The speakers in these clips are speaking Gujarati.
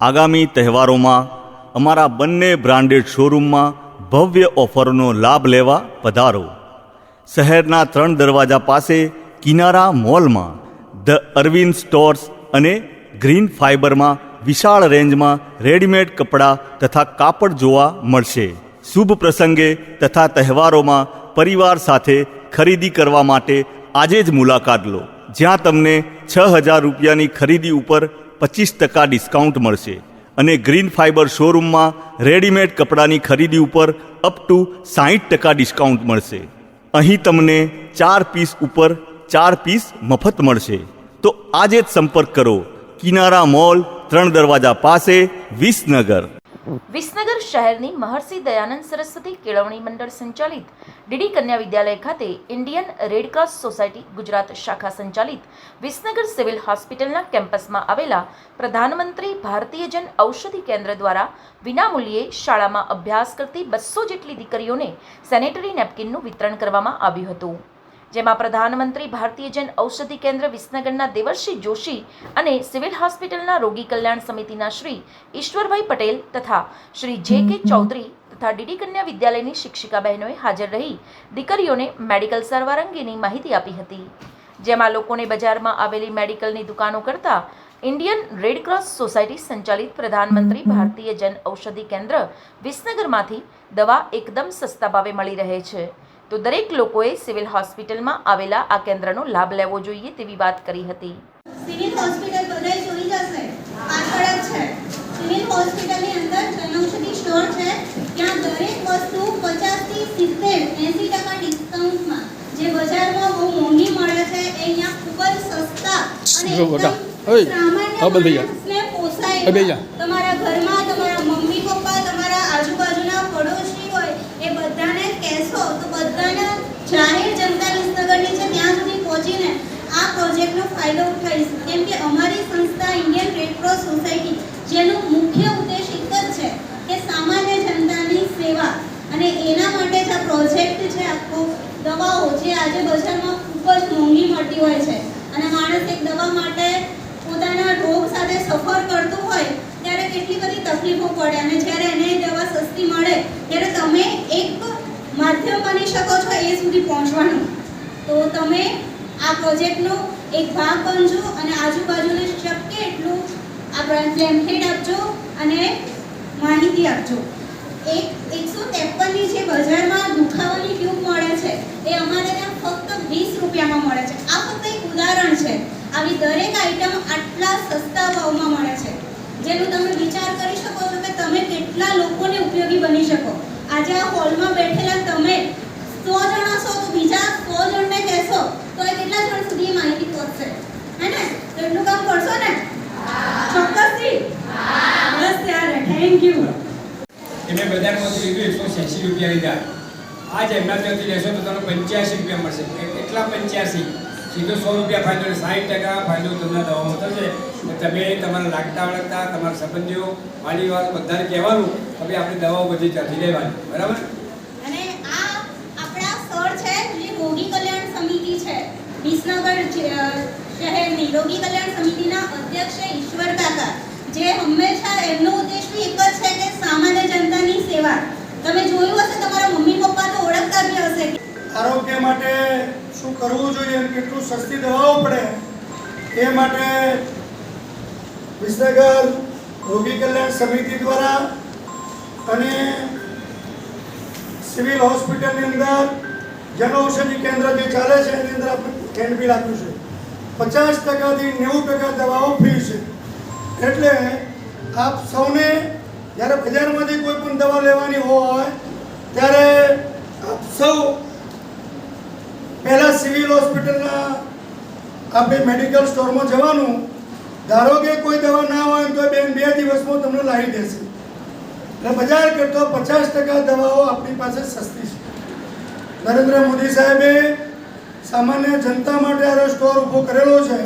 આગામી તહેવારોમાં અમારા બંને બ્રાન્ડેડ શોરૂમમાં ભવ્ય ઓફરનો લાભ લેવા પધારો. શહેરના ત્રણ દરવાજા પાસે કિનારા મોલમાં, ધ અરવિંદ સ્ટોર્સ અને ગ્રીન ફાઇબરમાં વિશાળ રેન્જમાં રેડીમેડ કપડાં તથા કાપડ જોવા મળશે. શુભ પ્રસંગે તથા તહેવારોમાં પરિવાર સાથે ખરીદી કરવા માટે આજે જ મુલાકાત લો, જ્યાં તમને છ હજાર રૂપિયાની ખરીદી ઉપર પચીસ ટકા ડિસ્કાઉન્ટ મળશે અને ગ્રીન ફાઇબર શોરૂમમાં રેડીમેડ કપડાની ખરીદી ઉપર અપ ટુ સાહીઠ ટકા ડિસ્કાઉન્ટ મળશે. અહીં તમને ચાર પીસ ઉપર ચાર પીસ મફત મળશે. તો આજે જ સંપર્ક કરો કિનારા મોલ ત્રણ દરવાજા પાસે વિસનગર. વિસનગર શહેરની મહર્ષિ દયાનંદ સરસ્વતી કેળવણી મંડળ સંચાલિત ડીડી કન્યા વિદ્યાલય ખાતે ઇન્ડિયન રેડ સોસાયટી ગુજરાત શાખા સંચાલિત વિસનગર સિવિલ હોસ્પિટલના કેમ્પસમાં આવેલા પ્રધાનમંત્રી ભારતીય જન ઔષધિ કેન્દ્ર દ્વારા વિનામૂલ્યે શાળામાં અભ્યાસ કરતી બસો જેટલી દીકરીઓને સેનેટરી નેપકિનનું વિતરણ કરવામાં આવ્યું હતું. જેમાં પ્રધાનમંત્રી ભારતીય જન ઔષધિ કેન્દ્ર વિસનગરના દેવર્ષી જોશી અને સિવિલ હોસ્પિટલના રોગી કલ્યાણ સમિતિના શ્રી ઈશ્વરભાઈ પટેલ તથા શ્રી જે કે ચૌધરી તથા ડીડી કન્યા વિદ્યાલયની શિક્ષિકા બહેનોએ હાજર રહી. દીકરીઓને મેડિકલ સારવાર અંગેની માહિતી આપી હતી. જેમાં લોકોને બજારમાં આવેલી મેડિકલની દુકાનો કરતા ઇન્ડિયન રેડ ક્રોસ સોસાયટી સંચાલિત પ્રધાનમંત્રી ભારતીય જન ઔષધિ કેન્દ્ર વિસનગરમાંથી દવા એકદમ સસ્તા ભાવે મળી રહે છે. તો દરેક લોકોએ સિવિલ હોસ્પિટલમાં આવેલા આ કેન્દ્રનો લાભ લેવો જોઈએ તેવી વાત કરી હતી. સિવિલ હોસ્પિટલ બધાય જોઈ જશે. પાછળ જ છે. સિવિલ હોસ્પિટલની અંદર જનૌષધિ સ્ટોર છે. ત્યાં દરેક વસ્તુ 50 થી 70 80 ટકા ડિસ્કાઉન્ટમાં. જે બજારમાં બહુ મોંઘી મળે છે એ અહીંયા ખૂબ જ સસ્તા અને એકદમ સામાન્ય. માણસને પોસાય હા, બેસી એવા. જા. તમારા ઘરમાં તમારા મમ્મી પપ્પા તમારા આજુબાજુના પડોશી હોય એ બધાને કહેશો તો બધાને જાહેર જનતા વિસનગરની છે ત્યાં સુધી પહોંચીને આ પ્રોજેક્ટનો ફાયદો ઉઠાવીશ. કેમ કે અમારી સંસ્થા ઇન્ડિયન રેડક્રોસ સોસાયટી જેનો મુખ્ય ઉદ્દેશ એક જ છે કે સામાન્ય જનતાની સેવા. અને એના માટે જ પ્રોજેક્ટ છે, આખો દવાઓ જે આજે બજારમાં ખૂબ જ મોંઘી મળતી હોય છે. અને માણસ એક દવા માટે પોતાના રોગ સાથે સફર કરતો હોય, ત્યારે કેટલી બધી તકલીફો પડે. અને જ્યારે એને દવા સસ્તી મળે, ત્યારે તમે એક માધ્યમ બની શકો છો એ સુધી પહોંચવાનું. તો તમે આ પ્રોજેક્ટનો એક ભાગ બનજો અને આજુબાજુને શક્ય એટલું આ પેમ્પલેટ આપજો અને માહિતી આપજો. એક એકસો ત્રેપનની જે બજારમાં દુખાવાની ટ્યુબ મળે છે, એ અમારે ત્યાં ફક્ત વીસ રૂપિયામાં મળે છે. આ ફક્ત એક ઉદાહરણ છે. આવી દરેક આઈટમ આટલા સસ્તા ભાવમાં મળે છે. જેનું તમે વિચાર કરી શકો છો કે તમે કેટલા લોકોને ઉપયોગી બની શકો. આજે આ હોલમાં બેઠેલા તમે સો જણા છો તો બીજા સો જણને કહેશો, તો એ કેટલા પહોંચશે હે ને? એટલું કામ કરશો ને? ચોક્કસથી. બસ ત્યારે. થેન્ક યુ એમને બજારમાંથી લીધું એકસો છ્યાસી રૂપિયા લીધા. આ જ એમના ત્યાંથી લેશો તો તમને પંચ્યાસી રૂપિયા મળશે. એટલા પંચ્યાસી? સીધો સો રૂપિયા ફાયદો સાઠ ટકા ફાયદો તમને દવામાં થશે તમે તમારા લાગતા વળગતા, તમારા સંબંધીઓ, વાલીવાળો, બધાને કહેવાનું ભાઈ આપણે દવાઓ બધી ચાલી લેવાની બરાબર અને આ આપણા સર છે જે રોગી કલ્યાણ સમિતિ છે વિસનગર જે- અ, શહેરની રોગી કલ્યાણ સમિતિના અધ્યક્ષ ઈશ્વર કાકા, જે હંમેશા એમનો ઉદ્દેશ એક જ છે કે સામાન્ય જનતાની સેવા. તમે જોયું હશે, તમારા મમ્મી પપ્પા તો ઓળખતા બી હશે. આરોગ્ય માટે શું કરવું જોઈએ કેટલું સસ્તી દવાઓ પડે, એ માટે વિસનગર રોગી કલ્યાણ સમિતિ દ્વારા અને સિવિલ હોસ્પિટલની અંદર જનઔષધિ કેન્દ્ર જે ચાલે છે, એની અંદર આપણે હેન્ડબિલ આપ્યું છે. પચાસ ટકાથી નેવું ટકા દવાઓ ફ્રી છે. એટલે આપ સૌને જ્યારે બજારમાંથી કોઈ પણ દવા લેવાની હોય, ત્યારે આપ સૌ પહેલાં સિવિલ હોસ્પિટલના આપણે મેડિકલ સ્ટોરમાં જવાનું. ધારો કે કોઈ દવા ના હોય તો બેન બે દિવસમાં તમને લાવી દેશે. એટલે બજાર કરતાં પચાસ ટકા દવાઓ આપણી પાસે સસ્તી છે. નરેન્દ્ર મોદી સાહેબે સામાન્ય જનતા માટે આ સ્ટોર ઊભો કરેલો છે.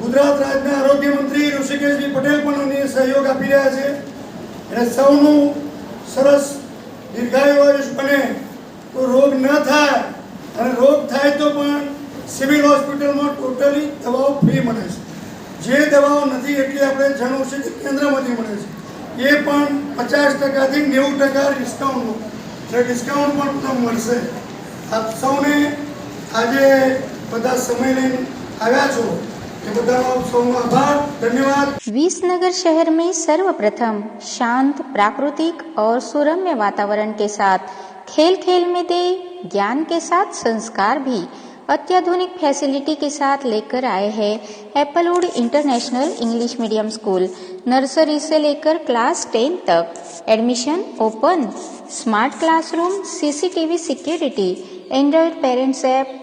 ગુજરાત રાજ્યના આરોગ્ય મંત્રી ઋષિકેશજી પટેલ પણ એની સહયોગ આપી રહ્યા છે. એટલે સૌનું સરસ દીર્ઘાયુષ બને તો રોગ ન થાય અને રોગ થાય તો પણ સિવિલ હોસ્પિટલમાં ટોટલી દવાઓ ફ્રી મળે છે. જે દવાઓ નથી એટલી આપણે જનઔષધિ કેન્દ્રમાંથી મળે છે. એ પણ પચાસ ટકાથી નેવું ટકા ડિસ્કાઉન્ટ એટલે ડિસ્કાઉન્ટ પણ તમને મળશે. આપ સૌને આજે બધા સમય લઈને આવ્યા છો એ બધાનો આપ સૌનો આભાર ધન્યવાદ विसनगर शहर में सर्वप्रथम शांत प्राकृतिक और सुरम्य वातावरण के साथ खेल खेल में दे ज्ञान के साथ संस्कार भी अत्याधुनिक फैसिलिटी के साथ लेकर आए हैं Applewood international English medium school nursery से लेकर क्लास टेन तक admission open smart classroom CCTV security Android parents app